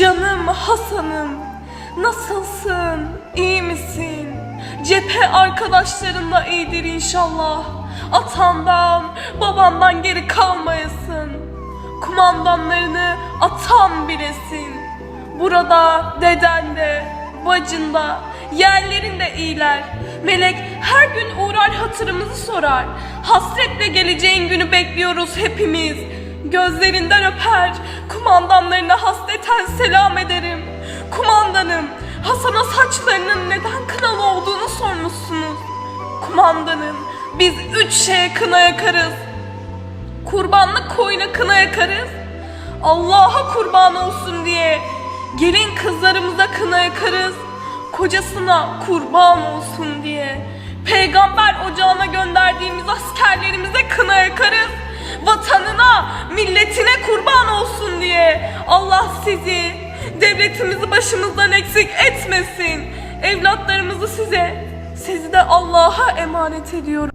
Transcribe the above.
Canım Hasan'ım, nasılsın? İyi misin? Cephe arkadaşların da iyidir inşallah. Atandan, babandan geri kalmayasın. Kumandanlarını atan bilesin. Burada deden de, bacın da, yerlerin de iyiler. Melek her gün uğrar hatırımızı sorar. Hasretle geleceğin günü bekliyoruz hepimiz. Gözlerinden öper, kumandanlarına hasreten selam ederim. Kumandanım, Hasan'a saçlarının neden kınalı olduğunu sormuşsunuz. Kumandanım, biz üç şeye kına yakarız. Kurbanlık koyuna kına yakarız. Allah'a kurban olsun diye gelin kızlarımıza kına yakarız. Kocasına kurban olsun diye peygamber ocağına gönderdiğimiz askerlerimize kına yakarız. Vatanına, milletine kurban olsun diye Allah sizi, devletimizi başımızdan eksik etmesin. Evlatlarımızı size, sizi de Allah'a emanet ediyorum.